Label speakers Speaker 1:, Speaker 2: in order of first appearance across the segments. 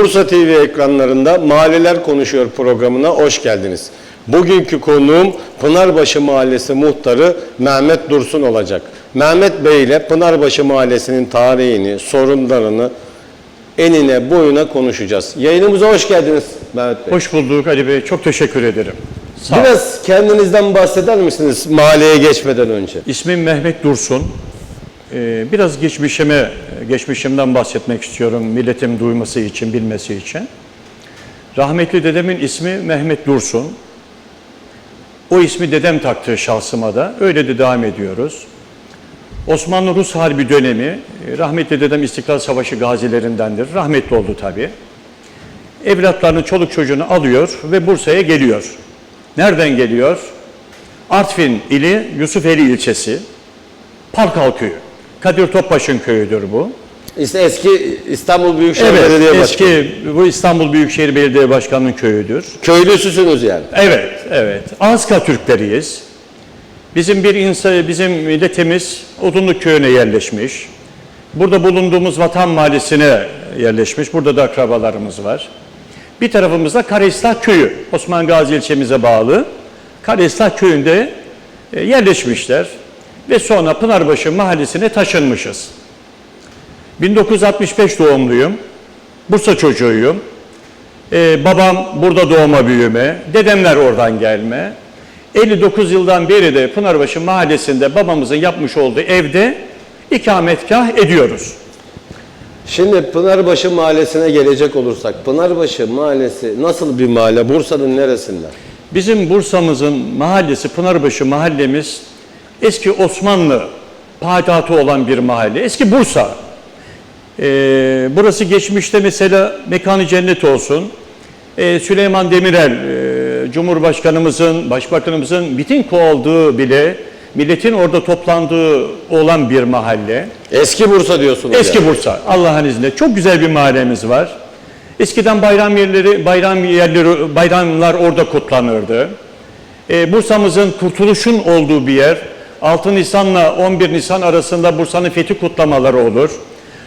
Speaker 1: Bursa TV ekranlarında Mahalleler Konuşuyor programına hoş geldiniz. Bugünkü konuğum Pınarbaşı Mahallesi muhtarı Mehmet Dursun olacak. Mehmet Bey ile Pınarbaşı Mahallesi'nin tarihini, sorunlarını enine boyuna konuşacağız. Yayınımıza hoş geldiniz Mehmet Bey.
Speaker 2: Hoş bulduk Ali Bey. Çok teşekkür ederim. Sağ.
Speaker 1: Biraz kendinizden bahseder misiniz mahalleye geçmeden önce?
Speaker 2: İsmim Mehmet Dursun. Ee, biraz geçmişime, geçmişimden bahsetmek istiyorum milletim duyması için, bilmesi için. Rahmetli dedemin ismi Mehmet Dursun. O ismi dedem taktığı şahsıma da. Öyle de devam ediyoruz. Osmanlı-Rus Harbi dönemi, e, rahmetli dedem İstiklal Savaşı gazilerindendir. Rahmetli oldu tabii. Evlatlarını, çoluk çocuğunu alıyor ve Bursa'ya geliyor. Nereden geliyor? Artvin ili Yusufeli ilçesi, Parkal köyü. Kadir Topbaş'ın köyüdür bu.
Speaker 1: İşte eski İstanbul Büyükşehir
Speaker 2: Evet,
Speaker 1: Belediye Başkanı.
Speaker 2: eski bu İstanbul Büyükşehir Belediye Başkanı'nın köyüdür.
Speaker 1: Köylüsüsünüz yani.
Speaker 2: Evet, evet. Anska Türkleriyiz. Bizim bir insan, bizim milletimiz Odunluk köyüne yerleşmiş. Burada bulunduğumuz Vatan Mahallesi'ne yerleşmiş. Burada da akrabalarımız var. Bir tarafımızda Karahisar Köyü, Osman Gazi ilçemize bağlı. Karahisar Köyü'nde e, yerleşmişler. Ve sonra Pınarbaşı Mahallesi'ne taşınmışız. 1965 doğumluyum. Bursa çocuğuyum. Ee, babam burada doğma büyüme, dedemler oradan gelme. 59 yıldan beri de Pınarbaşı Mahallesi'nde babamızın yapmış olduğu evde ikametgah ediyoruz.
Speaker 1: Şimdi Pınarbaşı Mahallesi'ne gelecek olursak, Pınarbaşı Mahallesi nasıl bir mahalle? Bursa'nın neresinde?
Speaker 2: Bizim Bursa'mızın mahallesi, Pınarbaşı mahallemiz eski Osmanlı payitahtı olan bir mahalle. Eski Bursa. Ee, burası geçmişte mesela mekanı cennet olsun. Ee, Süleyman Demirel, e, Cumhurbaşkanımızın, Başbakanımızın miting olduğu bile milletin orada toplandığı olan bir mahalle.
Speaker 1: Eski Bursa diyorsunuz
Speaker 2: Eski
Speaker 1: yani.
Speaker 2: Bursa Allah'ın izniyle çok güzel bir mahallemiz var. Eskiden bayram yerleri, bayram yerleri, bayramlar orada kutlanırdı. Ee, Bursa'mızın kurtuluşun olduğu bir yer. 6 Nisan'la 11 Nisan arasında Bursa'nın fethi kutlamaları olur.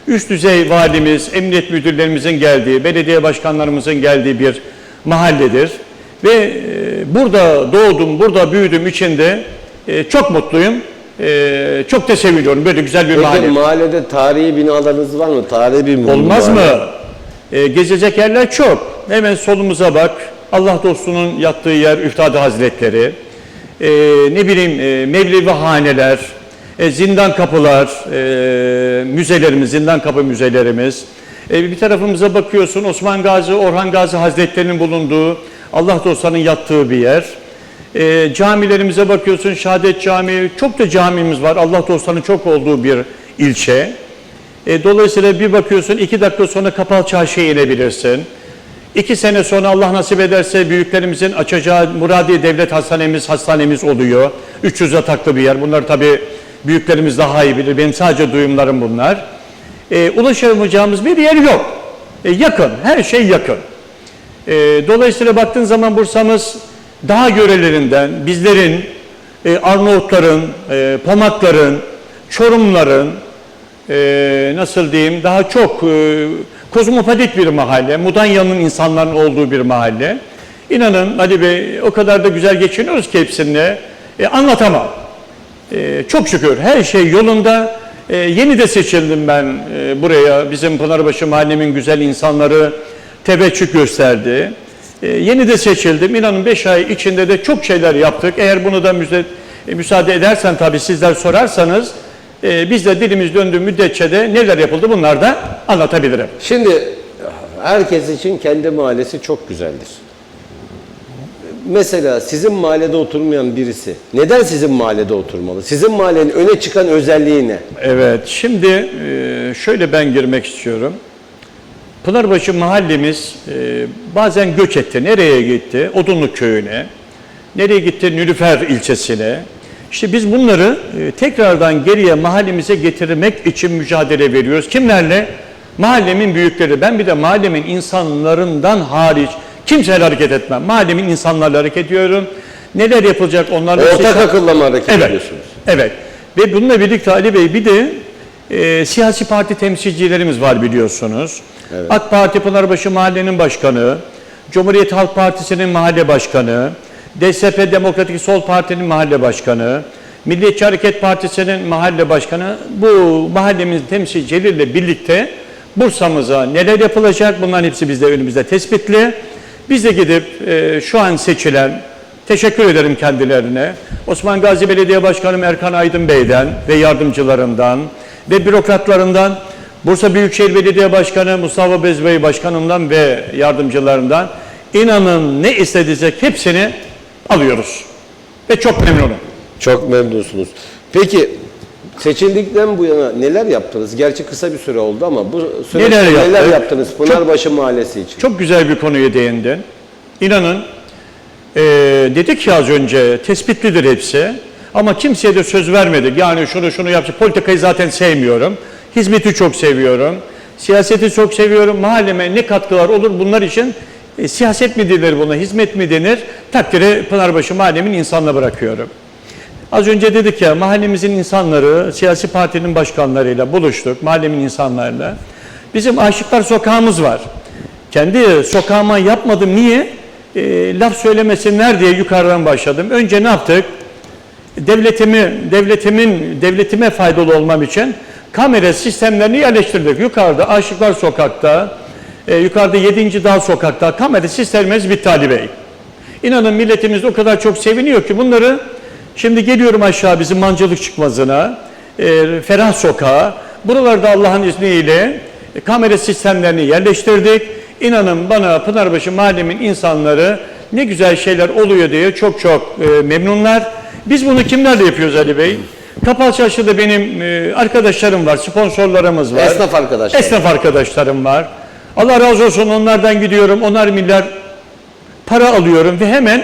Speaker 2: Üst düzey valimiz, emniyet müdürlerimizin geldiği, belediye başkanlarımızın geldiği bir mahalledir. Ve e, burada doğdum, burada büyüdüm içinde e, çok mutluyum. E, çok da seviliyorum. Böyle güzel bir
Speaker 1: Peki
Speaker 2: mahalle.
Speaker 1: mahallede tarihi binalarınız var mı? Tarihi bir
Speaker 2: Olmaz mı?
Speaker 1: mahalle.
Speaker 2: E, gezecek yerler çok. Hemen solumuza bak. Allah dostunun yattığı yer Üftade Hazretleri. E, ne bileyim e, Mevlevi haneler, e, zindan kapılar, e, müzelerimiz, zindan kapı müzelerimiz. E, bir tarafımıza bakıyorsun Osman Gazi, Orhan Gazi Hazretleri'nin bulunduğu, Allah dostlarının yattığı bir yer. E, camilerimize bakıyorsun Şehadet Camii, çok da camimiz var. Allah dostlarının çok olduğu bir ilçe. E, dolayısıyla bir bakıyorsun iki dakika sonra Kapalı Çarşı'ya inebilirsin. İki sene sonra Allah nasip ederse büyüklerimizin açacağı Muradiye Devlet Hastanemiz hastanemiz oluyor. 300 yataklı bir yer. Bunlar tabii büyüklerimiz daha iyi bilir. Benim sadece duyumlarım bunlar. E, ulaşamayacağımız bir yer yok. E, yakın, her şey yakın. E, dolayısıyla baktığın zaman Bursa'mız daha yörelerinden, bizlerin, e, Arnavutların, e, Pomakların, Çorumların, e, nasıl diyeyim daha çok e, kozmopolit bir mahalle, Mudanya'nın insanların olduğu bir mahalle. İnanın Ali Bey o kadar da güzel geçiniyoruz ki hepsinde e, anlatamam. E, çok şükür her şey yolunda. E, yeni de seçildim ben e, buraya. Bizim Pınarbaşı mahallemin güzel insanları teveccüh gösterdi. E, yeni de seçildim. İnanın 5 ay içinde de çok şeyler yaptık. Eğer bunu da müze, e, müsaade edersen tabii sizler sorarsanız e, biz de dilimiz döndüğü müddetçe de neler yapıldı bunlar da anlatabilirim.
Speaker 1: Şimdi herkes için kendi mahallesi çok güzeldir. Mesela sizin mahallede oturmayan birisi neden sizin mahallede oturmalı? Sizin mahallenin öne çıkan özelliği ne?
Speaker 2: Evet, şimdi e, şöyle ben girmek istiyorum. Pınarbaşı mahallemiz e, bazen göç etti. Nereye gitti? Odunluk köyüne. Nereye gitti? Nülüfer ilçesine. İşte biz bunları e, tekrardan geriye mahallemize getirmek için mücadele veriyoruz. Kimlerle? Mahallemin büyükleri. Ben bir de mahallemin insanlarından hariç kimseyle hareket etmem. Mahallemin insanlarla hareket ediyorum. Neler yapılacak onlarla...
Speaker 1: Ortak akılla mı hareket
Speaker 2: Evet.
Speaker 1: ediyorsunuz?
Speaker 2: Evet. Ve bununla birlikte Ali Bey bir de e, siyasi parti temsilcilerimiz var biliyorsunuz. AK Parti Pınarbaşı Mahallenin Başkanı, Cumhuriyet Halk Partisi'nin mahalle başkanı, DSP Demokratik Sol Parti'nin mahalle başkanı, Milliyetçi Hareket Partisi'nin mahalle başkanı bu mahallemizin temsilcileriyle birlikte Bursa'mıza neler yapılacak bunların hepsi bizde önümüzde tespitli. Biz de gidip e, şu an seçilen, teşekkür ederim kendilerine, Osman Gazi Belediye Başkanım Erkan Aydın Bey'den ve yardımcılarından ve bürokratlarından, Bursa Büyükşehir Belediye Başkanı Mustafa Bezbey Başkanımdan ve yardımcılarından inanın ne istediysek hepsini alıyoruz. Ve çok memnunum.
Speaker 1: Çok memnunsunuz. Peki seçildikten bu yana neler yaptınız? Gerçi kısa bir süre oldu ama bu süreçte
Speaker 2: Neler
Speaker 1: neler,
Speaker 2: yaptık?
Speaker 1: yaptınız Pınarbaşı Mahallesi için?
Speaker 2: Çok güzel bir konuya değindin. İnanın eee dedik ya az önce tespitlidir hepsi. Ama kimseye de söz vermedik. Yani şunu şunu yapacak. Politikayı zaten sevmiyorum. Hizmeti çok seviyorum. Siyaseti çok seviyorum. Mahalleme ne katkılar olur bunlar için e, siyaset mi denir buna, hizmet mi denir? Takdiri Pınarbaşı mahallemin insanına bırakıyorum. Az önce dedik ya mahallemizin insanları siyasi partinin başkanlarıyla buluştuk, mahallemin insanlarıyla. Bizim Aşıklar Sokağımız var. Kendi sokağıma yapmadım. Niye? E, laf söylemesinler diye yukarıdan başladım. Önce ne yaptık? Devletimi, devletimin, devletime faydalı olmam için kamera sistemlerini yerleştirdik. Yukarıda Aşıklar Sokak'ta, e, yukarıda 7. Dağ Sokak'ta kamera sistemimiz bitti Ali Bey. İnanın milletimiz o kadar çok seviniyor ki bunları şimdi geliyorum aşağı bizim mancılık çıkmazına, e, Ferah Sokağa. Buralarda Allah'ın izniyle e, kamera sistemlerini yerleştirdik. İnanın bana Pınarbaşı mahallemin insanları ne güzel şeyler oluyor diye çok çok e, memnunlar. Biz bunu kimlerle yapıyoruz Ali Bey? Kapalı Çarşı'da benim e, arkadaşlarım var, sponsorlarımız var.
Speaker 1: Esnaf arkadaşlar.
Speaker 2: Esnaf arkadaşlarım var. Allah razı olsun onlardan gidiyorum. Onlar milyar para alıyorum ve hemen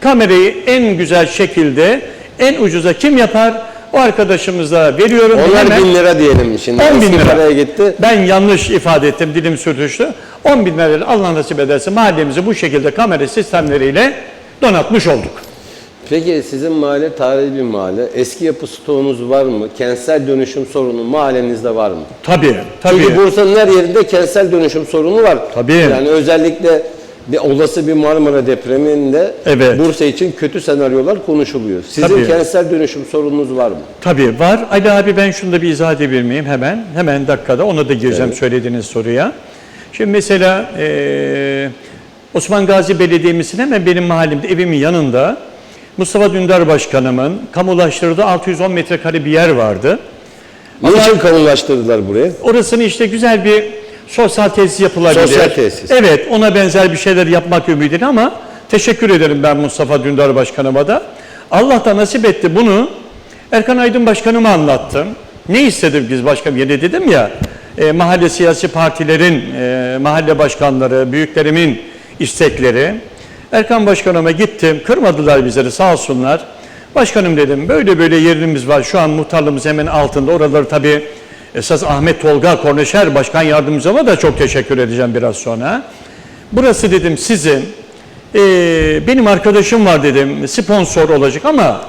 Speaker 2: kamerayı en güzel şekilde en ucuza kim yapar? O arkadaşımıza veriyorum. ve
Speaker 1: Onlar
Speaker 2: hemen
Speaker 1: bin lira diyelim şimdi.
Speaker 2: 10 bin lira.
Speaker 1: paraya gitti.
Speaker 2: Ben yanlış ifade ettim, dilim sürtüştü. 10 bin lira Allah nasip ederse mahallemizi bu şekilde kamera sistemleriyle donatmış olduk.
Speaker 1: Peki sizin mahalle tarihi bir mahalle. Eski yapı stoğunuz var mı? Kentsel dönüşüm sorunu mahallenizde var mı?
Speaker 2: Tabii, tabii.
Speaker 1: Çünkü Bursa'nın her yerinde kentsel dönüşüm sorunu var.
Speaker 2: Tabii.
Speaker 1: Yani özellikle bir olası bir Marmara depreminde
Speaker 2: Evet.
Speaker 1: Bursa için kötü senaryolar konuşuluyor. Sizin
Speaker 2: Tabii.
Speaker 1: kentsel dönüşüm sorununuz var mı?
Speaker 2: Tabii var. Ali abi ben şunu da bir izah edebilir miyim hemen? Hemen dakikada ona da gireceğim söylediğiniz soruya. Şimdi mesela eee, Osman Gazi Belediye'mizin hemen benim mahallemde evimin yanında Mustafa Dündar Başkanımın kamulaştırdığı 610 metrekare bir yer vardı.
Speaker 1: Niçin kamulaştırdılar burayı?
Speaker 2: Orasını işte güzel bir sosyal tesis yapılabilir.
Speaker 1: Sosyal tesis.
Speaker 2: Evet ona benzer bir şeyler yapmak ümidiyle ama teşekkür ederim ben Mustafa Dündar Başkanıma da. Allah da nasip etti bunu. Erkan Aydın Başkanıma anlattım. Ne istedim biz başkanım? Yine dedim ya e, mahalle siyasi partilerin, e, mahalle başkanları, büyüklerimin istekleri. Erkan Başkanıma gittim. Kırmadılar bizleri sağ olsunlar. Başkanım dedim böyle böyle yerimiz var. Şu an muhtarlığımız hemen altında. Oraları tabii esas Ahmet Tolga Korneşer Başkan Yardımcıma da çok teşekkür edeceğim biraz sonra. Burası dedim sizin. Ee, benim arkadaşım var dedim sponsor olacak ama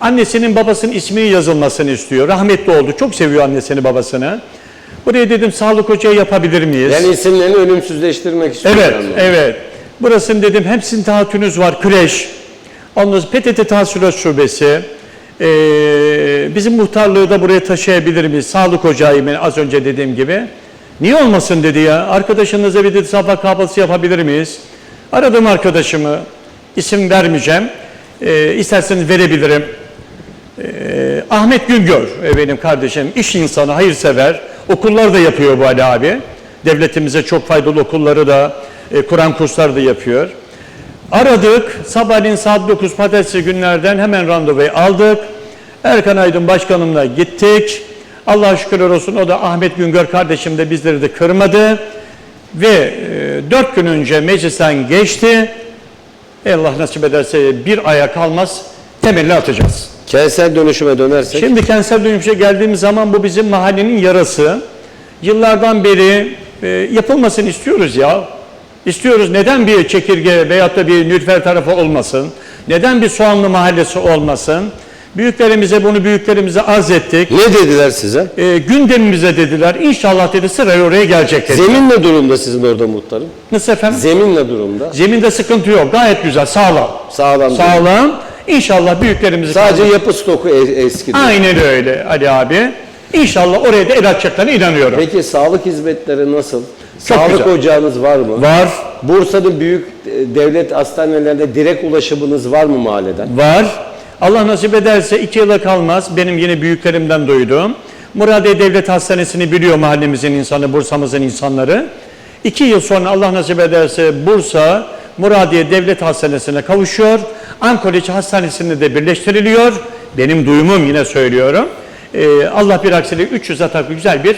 Speaker 2: annesinin babasının isminin yazılmasını istiyor. Rahmetli oldu. Çok seviyor annesini babasını. Buraya dedim sağlık ocağı yapabilir miyiz?
Speaker 1: Yani isimlerini ölümsüzleştirmek istiyorlar.
Speaker 2: Evet, evet. Burasının dedim hepsinin taahhütünüz var, kreş. Ondan PTT Tahsilat Şubesi. Ee, bizim muhtarlığı da buraya taşıyabilir miyiz? Sağlık ocağı az önce dediğim gibi. Niye olmasın dedi ya. Arkadaşınıza bir dedi sabah kahvaltısı yapabilir miyiz? Aradım arkadaşımı. isim vermeyeceğim. Ee, isterseniz verebilirim. Ee, Ahmet Güngör e, benim kardeşim, iş insanı, hayırsever. Okullar da yapıyor bu Ali abi. Devletimize çok faydalı okulları da, e, Kur'an kursları da yapıyor. Aradık, sabahleyin saat 9 pazartesi günlerden hemen randevuyu aldık. Erkan Aydın Başkanımla gittik. Allah'a şükürler olsun o da Ahmet Güngör kardeşim de bizleri de kırmadı. Ve e, 4 gün önce meclisten geçti. Allah nasip ederse bir aya kalmaz temelini atacağız.
Speaker 1: Kentsel dönüşüme dönersek.
Speaker 2: Şimdi kentsel dönüşe geldiğimiz zaman bu bizim mahallenin yarası. Yıllardan beri e, yapılmasını istiyoruz ya. İstiyoruz. Neden bir çekirge veyahut da bir nülfer tarafı olmasın? Neden bir soğanlı mahallesi olmasın? Büyüklerimize bunu büyüklerimize arz ettik.
Speaker 1: Ne dediler size?
Speaker 2: E, gündemimize dediler. İnşallah dedi sıraya oraya gelecek dedi.
Speaker 1: Zemin ne durumda sizin orada muhtarım?
Speaker 2: Nasıl efendim?
Speaker 1: Zemin ne durumda?
Speaker 2: Zeminde sıkıntı yok. Gayet güzel. Sağlam.
Speaker 1: Sağlam.
Speaker 2: Sağlam. İnşallah büyüklerimizi
Speaker 1: Sadece yapı stoku e- eski.
Speaker 2: Aynen öyle Ali abi. İnşallah oraya da el atacaklarına inanıyorum.
Speaker 1: Peki sağlık hizmetleri nasıl?
Speaker 2: Çok
Speaker 1: Sağlık
Speaker 2: güzel.
Speaker 1: ocağınız var mı?
Speaker 2: Var,
Speaker 1: Bursa'nın büyük e, devlet hastanelerinde direkt ulaşımınız var mı mahalleden?
Speaker 2: var. Allah nasip ederse iki yıla kalmaz. Benim yine büyüklerimden duydum. Muradiye Devlet Hastanesi'ni biliyor mahallemizin insanı, Bursa'mızın insanları. İki yıl sonra Allah nasip ederse Bursa Muradiye Devlet Hastanesi'ne kavuşuyor. Ankoliç Hastanesi'nde de birleştiriliyor. Benim duyumum yine söylüyorum. Ee, Allah bir aksilik 300 yataklı güzel bir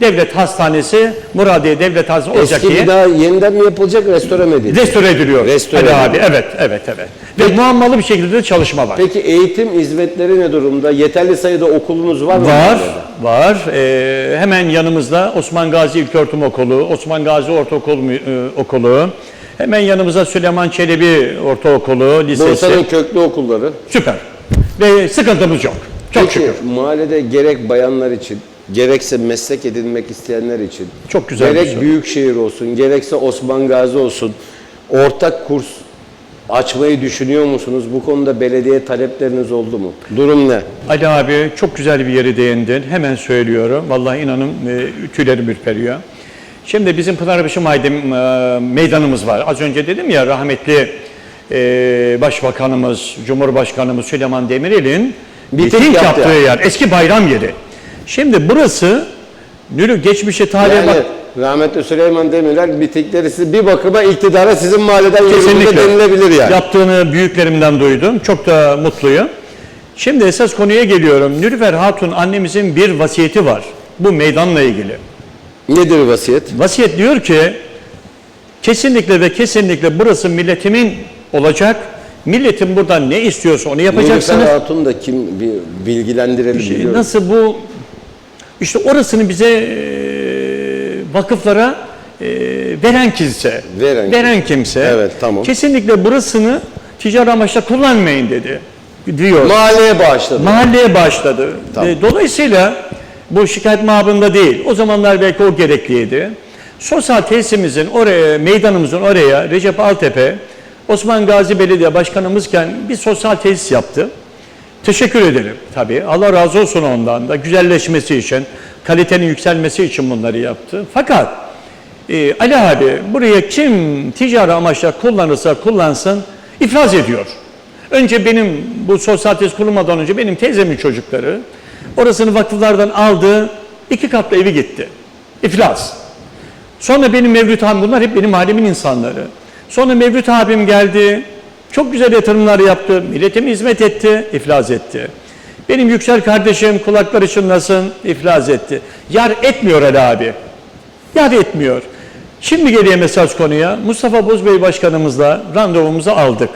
Speaker 2: devlet hastanesi, Muradiye Devlet Hastanesi olacak
Speaker 1: Eski
Speaker 2: diye
Speaker 1: bina yeniden mi yapılacak, restore mi edilecek?
Speaker 2: restore ediliyor.
Speaker 1: Restore
Speaker 2: Ali
Speaker 1: ediliyor.
Speaker 2: abi evet evet evet. Ve muammalı bir şekilde de çalışma var.
Speaker 1: Peki eğitim hizmetleri ne durumda? Yeterli sayıda okulunuz var mı?
Speaker 2: Var, var. Ee, hemen yanımızda Osman Gazi İlköğretim Okulu, Osman Gazi Ortaokul Mü- e, Okulu, hemen yanımızda Süleyman Çelebi Ortaokulu, Lisesi.
Speaker 1: Bursa'nın köklü okulları.
Speaker 2: Süper. Ve sıkıntımız yok. Çok
Speaker 1: Peki
Speaker 2: şükür.
Speaker 1: mahallede gerek bayanlar için, gerekse meslek edinmek isteyenler için,
Speaker 2: Çok güzel bir
Speaker 1: gerek
Speaker 2: şey.
Speaker 1: büyükşehir olsun, gerekse Osman Gazi olsun, ortak kurs açmayı düşünüyor musunuz? Bu konuda belediye talepleriniz oldu mu? Durum ne?
Speaker 2: Ali abi çok güzel bir yeri değindin. Hemen söylüyorum. Vallahi inanın e, tüylerim ürperiyor. Şimdi bizim Pınarbaşı Maydem e, meydanımız var. Az önce dedim ya rahmetli e, Başbakanımız, Cumhurbaşkanımız Süleyman Demirel'in
Speaker 1: Miting
Speaker 2: miting
Speaker 1: yaptı
Speaker 2: yaptığı yer. Eski bayram yeri. Şimdi burası Nürü geçmişe tarihe
Speaker 1: Yani
Speaker 2: bak.
Speaker 1: rahmetli Süleyman Demirel mitingleri sizi bir bakıma iktidara sizin mahalleden
Speaker 2: Kesinlikle.
Speaker 1: denilebilir yani.
Speaker 2: Yaptığını büyüklerimden duydum. Çok da mutluyum. Şimdi esas konuya geliyorum. Nülüfer Hatun annemizin bir vasiyeti var. Bu meydanla ilgili.
Speaker 1: Nedir vasiyet?
Speaker 2: Vasiyet diyor ki kesinlikle ve kesinlikle burası milletimin olacak. Milletin buradan ne istiyorsa onu yapacaksınız.
Speaker 1: Nilüfer Hatun da kim bir bilgilendirelim
Speaker 2: Şey,
Speaker 1: biliyorum.
Speaker 2: nasıl bu işte orasını bize e, vakıflara e, veren kimse.
Speaker 1: Veren
Speaker 2: kimse.
Speaker 1: Evet, tamam.
Speaker 2: Kesinlikle burasını ticari amaçla kullanmayın dedi. Diyor.
Speaker 1: Mahalleye bağışladı.
Speaker 2: Mahalleye başladı.
Speaker 1: Tamam.
Speaker 2: E, Dolayısıyla bu şikayet mabında değil. O zamanlar belki o gerekliydi. Sosyal tesisimizin oraya, meydanımızın oraya Recep Altepe, Osman Gazi Belediye Başkanımızken bir sosyal tesis yaptı. Teşekkür ederim tabii. Allah razı olsun ondan da güzelleşmesi için, kalitenin yükselmesi için bunları yaptı. Fakat e, Ali abi buraya kim ticari amaçla kullanırsa kullansın iflas ediyor. Önce benim bu sosyal tesis kurulmadan önce benim teyzemin çocukları orasını vakıflardan aldı, iki katlı evi gitti. İflas. Sonra benim Mevlüt abim, bunlar hep benim mahallemin insanları. Sonra Mevlüt abim geldi, çok güzel yatırımlar yaptı, milletime hizmet etti, iflas etti. Benim yüksel kardeşim kulakları çınlasın, iflas etti. Yar etmiyor Ali abi. Yar etmiyor. Şimdi geriye mesaj konuya. Mustafa Bozbey Başkanımızla randevumuzu aldık.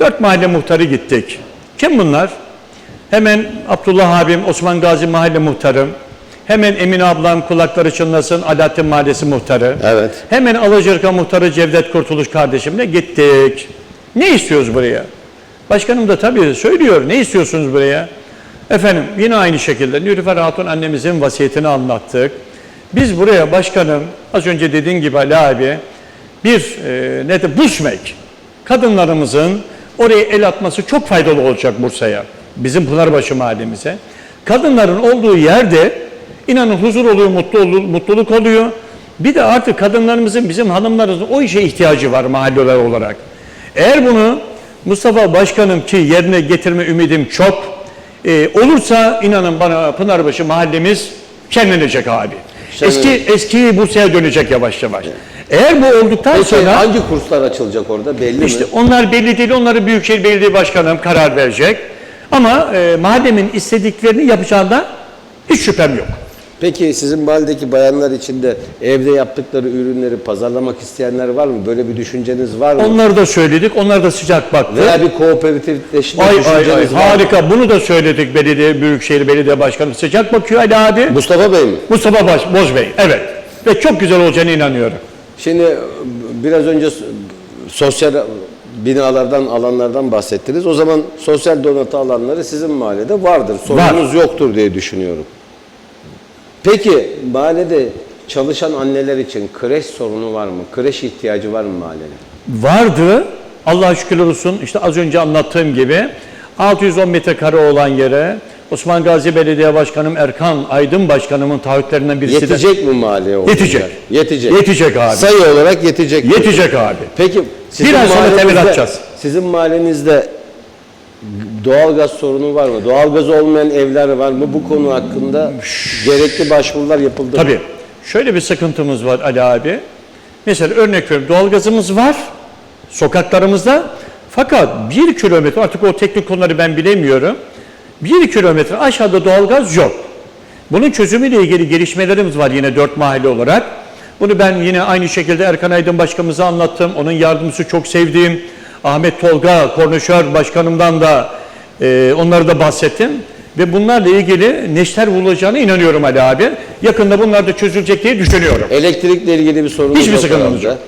Speaker 2: Dört mahalle muhtarı gittik. Kim bunlar? Hemen Abdullah abim, Osman Gazi Mahalle Muhtarım. Hemen Emine ablam kulakları çınlasın, Alaaddin Mahallesi Muhtarı.
Speaker 1: Evet.
Speaker 2: Hemen Alacırka Muhtarı Cevdet Kurtuluş kardeşimle gittik. Ne istiyoruz buraya? Başkanım da tabii söylüyor. Ne istiyorsunuz buraya? Efendim yine aynı şekilde Nülüfer Hatun annemizin vasiyetini anlattık. Biz buraya başkanım az önce dediğin gibi Ali abi bir e, ne de Bushmek kadınlarımızın oraya el atması çok faydalı olacak Bursa'ya. Bizim Pınarbaşı mahallemize. Kadınların olduğu yerde inanın huzur oluyor, mutlu olu- mutluluk oluyor. Bir de artık kadınlarımızın, bizim hanımlarımızın o işe ihtiyacı var mahalleler olarak. Eğer bunu Mustafa Başkanım ki yerine getirme ümidim çok. e, olursa inanın bana Pınarbaşı mahallemiz şenlenecek abi. Eski eski Bursa'ya dönecek yavaş yavaş. Eğer bu olduktan
Speaker 1: Peki
Speaker 2: sonra
Speaker 1: hangi kurslar açılacak orada belli
Speaker 2: işte
Speaker 1: mi?
Speaker 2: onlar belli değil. Onları Büyükşehir Belediye Başkanım karar verecek. Ama e, mahallemin istediklerini yapacağından hiç şüphem yok.
Speaker 1: Peki sizin mahalledeki bayanlar için de evde yaptıkları ürünleri pazarlamak isteyenler var mı? Böyle bir düşünceniz var mı?
Speaker 2: Onları da söyledik. Onlar da sıcak baktı.
Speaker 1: Veya bir kooperatifleşme
Speaker 2: Ay ay
Speaker 1: düşünceniz
Speaker 2: ay
Speaker 1: var mı?
Speaker 2: harika. Bunu da söyledik belediye Büyükşehir Belediye Başkanı. Sıcak bakıyor Ali abi.
Speaker 1: Mustafa Bey mi?
Speaker 2: Mustafa Baş, Boz Bey. Evet. Ve çok güzel olacağına inanıyorum.
Speaker 1: Şimdi biraz önce sosyal binalardan, alanlardan bahsettiniz. O zaman sosyal donatı alanları sizin mahallede vardır. Sorunuz yoktur diye düşünüyorum. Peki mahallede çalışan anneler için kreş sorunu var mı? Kreş ihtiyacı var mı mahallede?
Speaker 2: Vardı. Allah'a şükürler olsun. İşte az önce anlattığım gibi 610 metrekare olan yere Osman Gazi Belediye Başkanım Erkan Aydın Başkanımın taahhütlerinden birisi de
Speaker 1: Yetecek mi mahalleye o
Speaker 2: Yetecek.
Speaker 1: yer? Yetecek.
Speaker 2: Yetecek abi.
Speaker 1: Sayı olarak yetecek.
Speaker 2: yetecek abi.
Speaker 1: Peki sizin
Speaker 2: ay sonra
Speaker 1: mahallenizde-
Speaker 2: atacağız.
Speaker 1: Sizin mahallenizde doğalgaz sorunu var mı? Doğalgaz olmayan evler var mı? Bu konu hakkında gerekli başvurular yapıldı mı?
Speaker 2: Tabii. Şöyle bir sıkıntımız var Ali abi. Mesela örnek veriyorum doğalgazımız var sokaklarımızda fakat bir kilometre artık o teknik konuları ben bilemiyorum. Bir kilometre aşağıda doğalgaz yok. Bunun çözümüyle ilgili gelişmelerimiz var yine dört mahalle olarak. Bunu ben yine aynı şekilde Erkan Aydın Başkanımıza anlattım. Onun yardımcısı çok sevdiğim Ahmet Tolga, Kornişör Başkanımdan da e, onları da bahsettim. Ve bunlarla ilgili neşter bulacağına inanıyorum Ali abi. Yakında bunlar da çözülecek diye düşünüyorum.
Speaker 1: Elektrikle ilgili bir sorun
Speaker 2: Hiçbir sıkıntımız yok.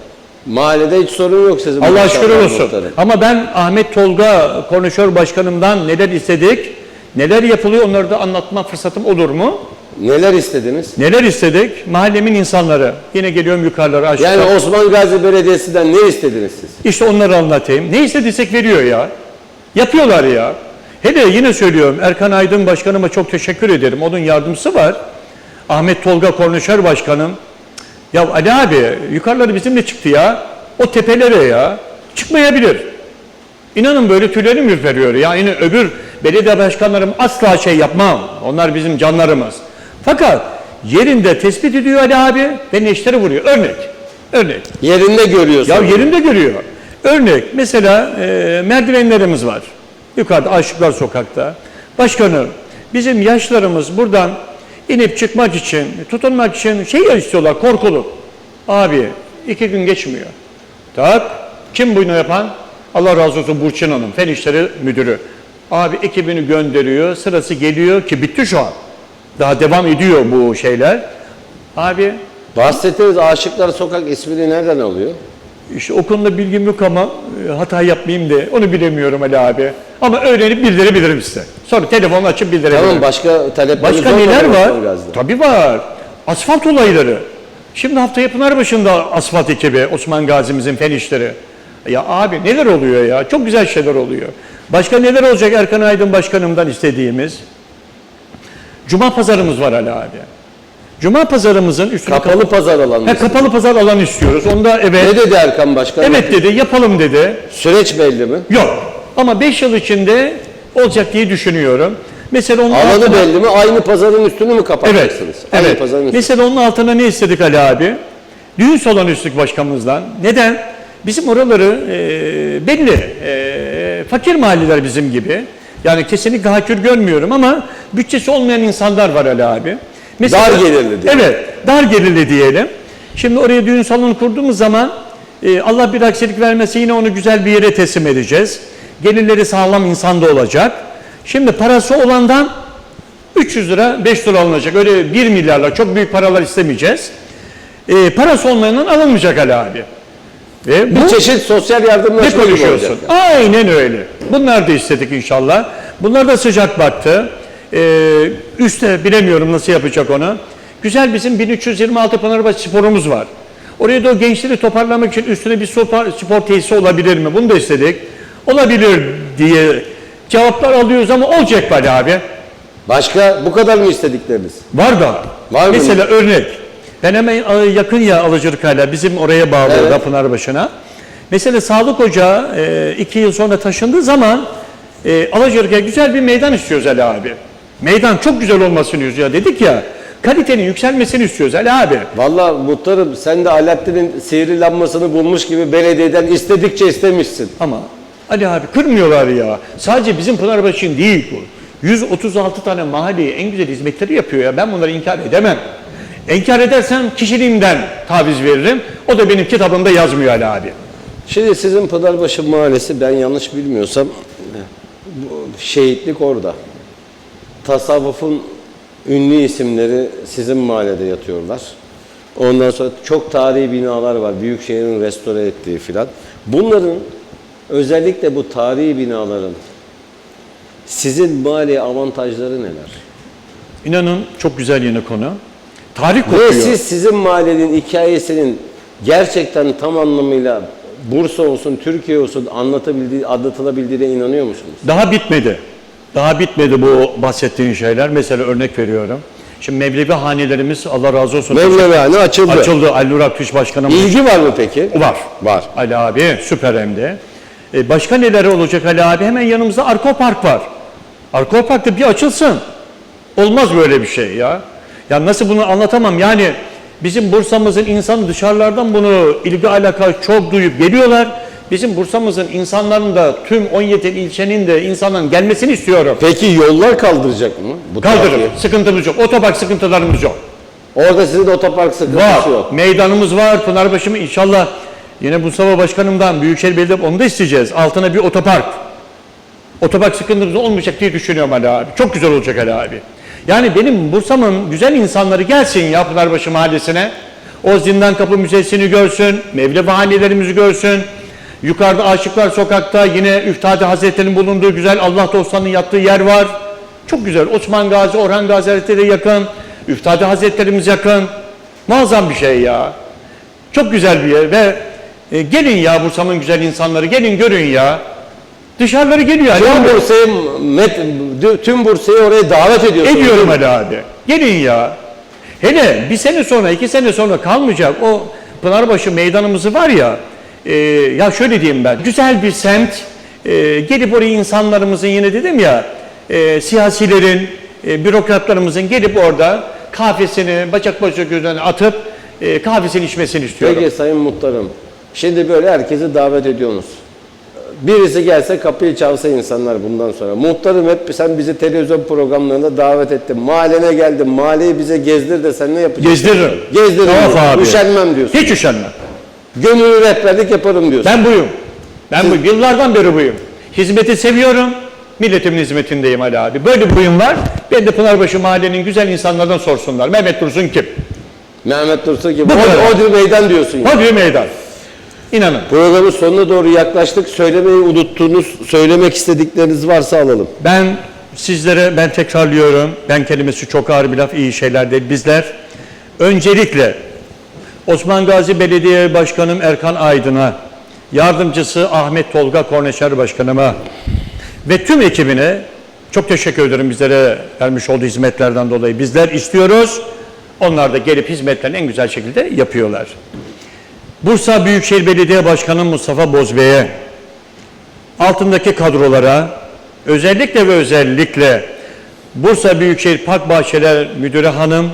Speaker 1: Mahallede hiç sorun yok sizin.
Speaker 2: Allah şükür olsun.
Speaker 1: muhtarım.
Speaker 2: Ama ben Ahmet Tolga Kornişör Başkanımdan neler istedik, neler yapılıyor onları da anlatma fırsatım olur mu?
Speaker 1: Neler istediniz?
Speaker 2: Neler istedik? Mahallemin insanları. Yine geliyorum yukarılara aşağı.
Speaker 1: Yani Osman Gazi Belediyesi'nden ne istediniz siz?
Speaker 2: İşte onları anlatayım. Ne istediysek veriyor ya. Yapıyorlar ya. Hele yine söylüyorum Erkan Aydın Başkanıma çok teşekkür ederim. Onun yardımcısı var. Ahmet Tolga Kornişör Başkanım. Ya Ali abi yukarıları bizimle çıktı ya. O tepelere ya. Çıkmayabilir. İnanın böyle tüylerim ürperiyor. Ya yine öbür belediye başkanlarım asla şey yapmam. Onlar bizim canlarımız. Fakat yerinde tespit ediyor Ali abi ve neşteri vuruyor. Örnek. Örnek.
Speaker 1: Yerinde görüyorsun.
Speaker 2: Ya yerinde görüyor. Örnek mesela e, merdivenlerimiz var. Yukarıda Aşıklar Sokak'ta. Başkanım bizim yaşlarımız buradan inip çıkmak için, tutunmak için şey istiyorlar korkuluk. Abi iki gün geçmiyor. Tak. Kim bunu yapan? Allah razı olsun Burçin Hanım, Fen İşleri Müdürü. Abi ekibini gönderiyor, sırası geliyor ki bitti şu an. Daha devam ediyor bu şeyler. Abi
Speaker 1: Bahsettiğiniz Aşıklar Sokak ismini nereden alıyor?
Speaker 2: İşte o konuda bilgim yok ama e, hata yapmayayım de onu bilemiyorum Ali abi. Ama öğrenip bildirebilirim size. Sonra telefonu açıp bildirebilirim.
Speaker 1: Tamam başka talepleriniz
Speaker 2: Başka neler var? Tabii var. Asfalt olayları. Şimdi haftaya Pınarbaşı'nda asfalt ekibi Osman Gazi'mizin fen işleri. Ya abi neler oluyor ya? Çok güzel şeyler oluyor. Başka neler olacak Erkan Aydın Başkanım'dan istediğimiz? Cuma pazarımız var Ali abi. Cuma pazarımızın üstüne
Speaker 1: Kapalı pazar alanı.
Speaker 2: Ha, kapalı pazar alanı istiyoruz. Onda evet.
Speaker 1: Ne dedi Erkan Başkan?
Speaker 2: Evet dedi, yapalım dedi.
Speaker 1: Süreç belli mi?
Speaker 2: Yok. Ama 5 yıl içinde olacak diye düşünüyorum. Mesela onun
Speaker 1: Alanı
Speaker 2: altına-
Speaker 1: belli mi? Aynı pazarın üstünü mü
Speaker 2: Evet.
Speaker 1: kapatacaksınız? Aynı
Speaker 2: Evet.
Speaker 1: pazarın üstü.
Speaker 2: Mesela onun altına ne istedik Ali abi? Düğün salonu üstlük başkanımızdan. Neden? Bizim oraları e, belli. E, fakir mahalleler bizim gibi. Yani kesinlikle hakir görmüyorum ama bütçesi olmayan insanlar var Ali abi.
Speaker 1: Dar gelirli diyelim.
Speaker 2: Evet, dar gelirli diyelim. Şimdi oraya düğün salonu kurduğumuz zaman e, Allah bir aksilik vermese yine onu güzel bir yere teslim edeceğiz. Gelirleri sağlam insan da olacak. Şimdi parası olandan 300 lira 5 lira alınacak. Öyle 1 milyarla çok büyük paralar istemeyeceğiz. E, parası olmayandan alınmayacak Ali abi. Ve
Speaker 1: Bir
Speaker 2: bu
Speaker 1: çeşit sosyal yardımlaşma gibi
Speaker 2: konuşuyorsun?
Speaker 1: olacak.
Speaker 2: Aynen öyle. Bunlar da istedik inşallah. Bunlar da sıcak baktı. Ee, üste bilemiyorum nasıl yapacak onu. Güzel bizim 1326 Pınarbaşı sporumuz var. Oraya da o gençleri toparlamak için üstüne bir spor, spor tesisi olabilir mi? Bunu da istedik. Olabilir diye cevaplar alıyoruz ama olacak böyle abi.
Speaker 1: Başka bu kadar mı istedikleriniz?
Speaker 2: Var da.
Speaker 1: Var mı?
Speaker 2: Mesela örnek. Ben hemen e, yakın ya Alıcırık hala bizim oraya bağlı
Speaker 1: Evet.
Speaker 2: orada Pınarbaşı'na. Mesela sağlık ocağı e, iki yıl sonra taşındığı zaman e, Alıcırık'a güzel bir meydan istiyoruz Ali abi. Meydan çok güzel olmasını istiyoruz ya dedik ya. Kalitenin yükselmesini istiyoruz Ali abi.
Speaker 1: Vallahi muhtarım sen de Alaaddin'in sihirli lambasını bulmuş gibi belediyeden istedikçe istemişsin.
Speaker 2: Ama Ali abi kırmıyorlar ya. Sadece bizim Pınarbaşı'nın değil bu. 136 tane mahalleye en güzel hizmetleri yapıyor ya. Ben bunları inkar edemem. İnkar edersem kişiliğimden taviz veririm. O da benim kitabımda yazmıyor Ali abi.
Speaker 1: Şimdi sizin Pınarbaşı Mahallesi ben yanlış bilmiyorsam şehitlik orada. Tasavvufun ünlü isimleri sizin mahallede yatıyorlar. Ondan sonra çok tarihi binalar var. Büyükşehir'in restore ettiği filan. Bunların Özellikle bu tarihi binaların sizin mali avantajları neler?
Speaker 2: İnanın çok güzel yine konu. Tarih
Speaker 1: Ve
Speaker 2: kokuyor.
Speaker 1: siz sizin mahallenin hikayesinin gerçekten tam anlamıyla Bursa olsun, Türkiye olsun anlatabildiği, anlatılabildiğine inanıyor musunuz?
Speaker 2: Daha bitmedi. Daha bitmedi bu bahsettiğin şeyler. Mesela örnek veriyorum. Şimdi Mevlevi hanelerimiz Allah razı olsun.
Speaker 1: Mevlevihane açıldı.
Speaker 2: Açıldı. Ali Nur Aktuş Başkanımız.
Speaker 1: İlgi var mı peki?
Speaker 2: Var.
Speaker 1: Var.
Speaker 2: Ali abi süper hem de. E, başka neler olacak Ali abi? Hemen yanımızda Arko Park var. Arko Park'ta bir açılsın. Olmaz böyle bir şey ya. Ya nasıl bunu anlatamam yani bizim Bursa'mızın insanı dışarılardan bunu ilgi alaka çok duyup geliyorlar. Bizim Bursa'mızın insanların da tüm 17 ilçenin de insanların gelmesini istiyorum.
Speaker 1: Peki yollar kaldıracak mı? Bu
Speaker 2: Kaldırın.
Speaker 1: trafiği?
Speaker 2: Sıkıntımız yok. Otopark sıkıntılarımız yok.
Speaker 1: Orada sizin de otopark sıkıntısı
Speaker 2: Var.
Speaker 1: yok.
Speaker 2: Meydanımız var. Pınarbaşı mı? İnşallah yine Mustafa Başkanım'dan Büyükşehir Belediye onu da isteyeceğiz. Altına bir otopark. Otopark sıkıntımız olmayacak diye düşünüyorum Ali abi. Çok güzel olacak Ali abi. Yani benim Bursa'mın güzel insanları gelsin ya Pınarbaşı Mahallesi'ne. O Zindan Kapı Müzesi'ni görsün, Mevlevi hanelerimizi görsün. Yukarıda Aşıklar Sokak'ta yine Üftade Hazretleri'nin bulunduğu güzel Allah dostlarının yattığı yer var. Çok güzel. Osman Gazi, Orhan Gazi Hazretleri yakın. Üftade Hazretlerimiz yakın. Muazzam bir şey ya. Çok güzel bir yer ve e, gelin ya Bursa'nın güzel insanları gelin görün ya. Dışarıları geliyor Ali
Speaker 1: Tüm
Speaker 2: abi.
Speaker 1: Bursa'yı, met- tüm Bursa'yı oraya davet ediyorsunuz.
Speaker 2: Ediyorum Ali abi. Gelin ya. Hele bir sene sonra, iki sene sonra kalmayacak o Pınarbaşı meydanımızı var ya, e, ya şöyle diyeyim ben, güzel bir semt, e, gelip oraya insanlarımızın yine dedim ya, e, siyasilerin, e, bürokratlarımızın gelip orada kahvesini bacak bacak gözüne atıp e, kahvesini içmesini istiyorum.
Speaker 1: Peki Sayın Muhtarım, şimdi böyle herkesi davet ediyorsunuz. Birisi gelse kapıyı çalsa insanlar bundan sonra. Muhtarım hep sen bizi televizyon programlarında davet ettin. Mahallene geldin, mahalleyi bize gezdir de sen ne yapacaksın?
Speaker 2: Gezdiririm.
Speaker 1: Gezdiririm.
Speaker 2: Tamam abi.
Speaker 1: Üşenmem diyorsun.
Speaker 2: Hiç üşenmem.
Speaker 1: Gönüllü rehberlik yaparım diyorsun.
Speaker 2: Ben buyum. Ben bu yıllardan beri buyum. Hizmeti seviyorum. Milletimin hizmetindeyim Ali abi. Böyle bir buyum var. Ben de Pınarbaşı mahallenin güzel insanlardan sorsunlar. Mehmet Dursun kim?
Speaker 1: Mehmet Dursun gibi.
Speaker 2: Bu.
Speaker 1: O, o meydan diyorsun. yani.
Speaker 2: Hadi meydan. İnanın.
Speaker 1: Programın sonuna doğru yaklaştık. Söylemeyi unuttuğunuz, söylemek istedikleriniz varsa alalım.
Speaker 2: Ben sizlere ben tekrarlıyorum. Ben kelimesi çok ağır bir laf iyi şeyler değil. Bizler öncelikle Osman Gazi Belediye Başkanım Erkan Aydın'a, yardımcısı Ahmet Tolga Korneşer Başkanıma ve tüm ekibine çok teşekkür ederim bizlere vermiş olduğu hizmetlerden dolayı. Bizler istiyoruz. Onlar da gelip hizmetlerini en güzel şekilde yapıyorlar. Bursa Büyükşehir Belediye Başkanı Mustafa Bozbey'e, altındaki kadrolara, özellikle ve özellikle Bursa Büyükşehir Park Bahçeler Müdürü Hanım,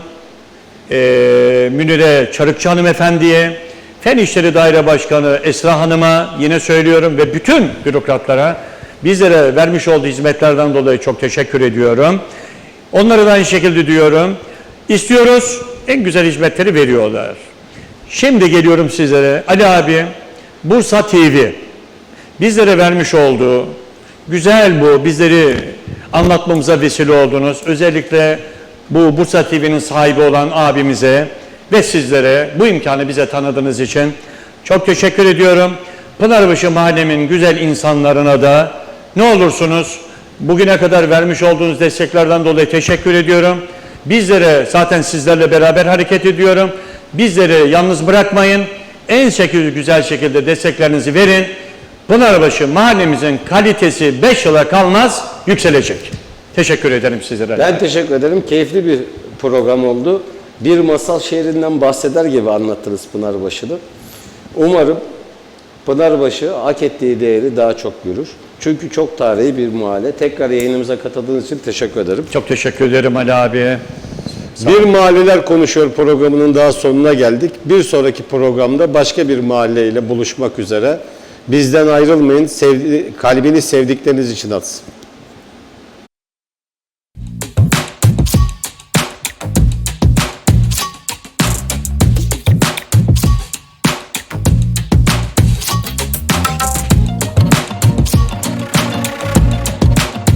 Speaker 2: eee Münire Çarıkçı Hanımefendi'ye, Fen İşleri Daire Başkanı Esra Hanım'a yine söylüyorum ve bütün bürokratlara bizlere vermiş olduğu hizmetlerden dolayı çok teşekkür ediyorum. Onlara da aynı şekilde diyorum. İstiyoruz, en güzel hizmetleri veriyorlar. Şimdi geliyorum sizlere. Ali abi, Bursa TV bizlere vermiş olduğu güzel bu bizleri anlatmamıza vesile oldunuz. Özellikle bu Bursa TV'nin sahibi olan abimize ve sizlere bu imkanı bize tanıdığınız için çok teşekkür ediyorum. Pınarbaşı mahallemin güzel insanlarına da ne olursunuz bugüne kadar vermiş olduğunuz desteklerden dolayı teşekkür ediyorum. Bizlere zaten sizlerle beraber hareket ediyorum. Bizleri yalnız bırakmayın. En şekilde güzel şekilde desteklerinizi verin. Pınarbaşı mahallemizin kalitesi 5 yıla kalmaz yükselecek. Teşekkür ederim sizlere.
Speaker 1: Ben teşekkür ederim. Keyifli bir program oldu. Bir masal şehrinden bahseder gibi anlattınız Pınarbaşı'nı. Umarım Pınarbaşı hak ettiği değeri daha çok görür. Çünkü çok tarihi bir mahalle. Tekrar yayınımıza katıldığınız için teşekkür ederim.
Speaker 2: Çok teşekkür ederim Ali abi.
Speaker 1: Bir Mahalleler Konuşuyor programının daha sonuna geldik. Bir sonraki programda başka bir mahalleyle buluşmak üzere. Bizden ayrılmayın. Sevdi, kalbini sevdikleriniz için atsın.